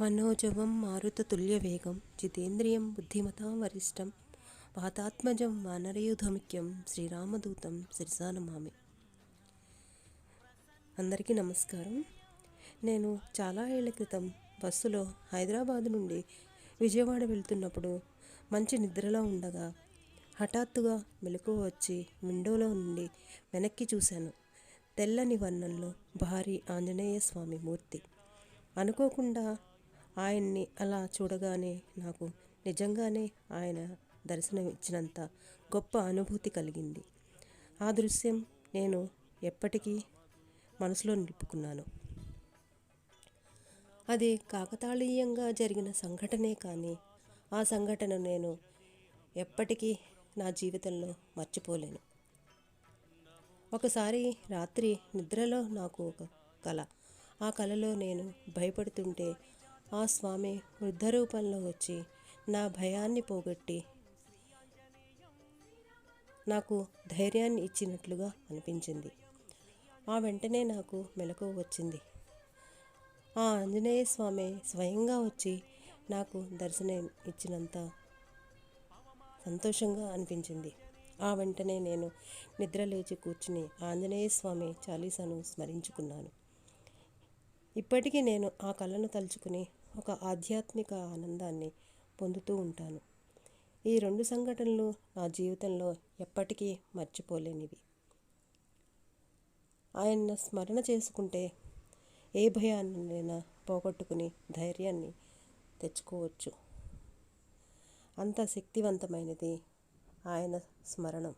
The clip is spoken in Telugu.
మనోజవం మారుతతుల్యవేగం జితేంద్రియం బుద్ధిమతాం వరిష్టం వాతాత్మజం వానరయూధముఖ్యం శ్రీరామదూతం శిరసానమామి అందరికీ నమస్కారం. నేను చాలా ఏళ్ళ క్రితం బస్సులో హైదరాబాద్ నుండి విజయవాడ వెళ్తున్నప్పుడు మంచి నిద్రలో ఉండగా హఠాత్తుగా మెలకువ వచ్చి విండోలో నుండి వెనక్కి చూశాను. తెల్లని వర్ణంలో భారీ ఆంజనేయ స్వామి మూర్తి. అనుకోకుండా ఆయన్ని అలా చూడగానే నాకు నిజంగానే ఆయన దర్శనం ఇచ్చినంత గొప్ప అనుభూతి కలిగింది. ఆ దృశ్యం నేను ఎప్పటికీ మనసులో నిలుపుకున్నాను. అది కాకతాళీయంగా జరిగిన సంఘటనే కానీ ఆ సంఘటన నేను ఎప్పటికీ నా జీవితంలో మర్చిపోలేను. ఒకసారి రాత్రి నిద్రలో నాకు ఒక కల. ఆ కలలో నేను భయపడుతుంటే ఆ స్వామి వృద్ధ రూపంలో వచ్చి నా భయాన్ని పోగొట్టి నాకు ధైర్యాన్ని ఇచ్చినట్లుగా అనిపించింది. ఆ వెంటనే నాకు మెలకువ వచ్చింది. ఆ ఆంజనేయ స్వామి స్వయంగా వచ్చి నాకు దర్శనం ఇచ్చినంత సంతోషంగా అనిపించింది. ఆ వెంటనే నేను నిద్ర లేచి కూర్చుని ఆంజనేయ స్వామి చాలీసాను స్మరించుకున్నాను. ఇప్పటికీ నేను ఆ కళను తలుచుకుని ఒక ఆధ్యాత్మిక ఆనందాన్ని పొందుతూ ఉంటాను. ఈ రెండు సంఘటనలు నా జీవితంలో ఎప్పటికీ మర్చిపోలేనివి. ఆయన స్మరణ చేసుకుంటే ఏ భయాన్నైనా పోగొట్టుకుని ధైర్యాన్ని తెచ్చుకోవచ్చు. అంత శక్తివంతమైనది ఆయన స్మరణం.